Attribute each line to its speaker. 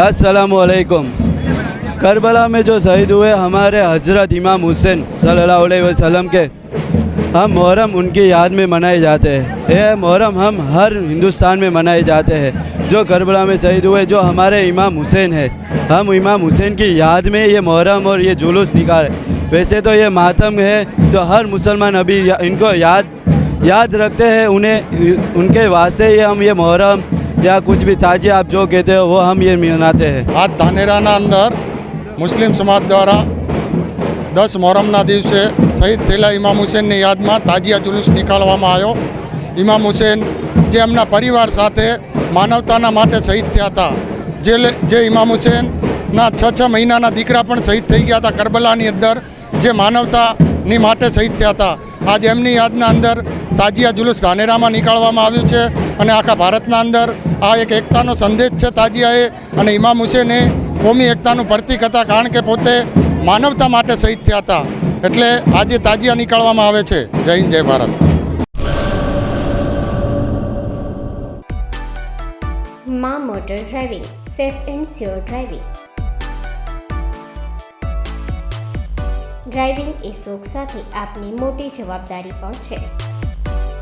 Speaker 1: अस्सलाम वालेकुम करबला में जो शहीद हुए हमारे हज़रत इमाम हुसैन सल्लल्लाहु अलैहि वसल्लम के हम मुहर्रम उनकी याद में मनाए जाते हैं। ये मुहर्रम हम हर हिंदुस्तान में मनाए जाते हैं। जो करबला में शहीद हुए जो हमारे इमाम हुसैन है हम इमाम हुसैन की याद में ये मुहर्रम और ये जुलूस निकाले वैसे तो ये मातम है जो हर मुसलमान अभी या, इनको याद याद रखते हैं उन्हें उनके वास्ते ये हम ये मुहर्रम या कुछ भी ताजिया आप जो कहते हो वो हम ये मनाते हैं
Speaker 2: આજ ધાનેરાના અંદર મુસ્લિમ સમાજ દ્વારા દસ મોહરમના દિવસે શહીદ થયેલા ઇમામ હુસેનની યાદમાં તાજિયા જુલુસ નીકાળવામાં આવ્યો ઇમામ હુસેન જે એમના પરિવાર સાથે માનવતાના માટે શહીદ થયા હતા જે લે- જે ઇમામ હુસેનના છ છ મહિનાના દીકરા પણ શહીદ થઈ ગયા હતા કરબલાની અંદર જે માનવતાની માટે શહીદ થયા હતા આજ એમની યાદના અંદર તાજિયા જુલુસ ધાનેરામાં નીકાળવામાં આવ્યું છે અને આખા ભારતના અંદર આ એક એકતાનો સંદેશ છે તાજિયાએ અને ઇમામ હુસેને કોમી એકતાનું પ્રતીક હતા કારણ કે પોતે માનવતા માટે શહીદ થયા હતા. એટલે આજે તાજિયા નીકાળવામાં આવે છે. જય હિન્દ, જય ભારત.
Speaker 3: મા motor driving, safe and sure driving. Driving એ શોખ સાથે આપની મોટી જવાબદારી પણ છે.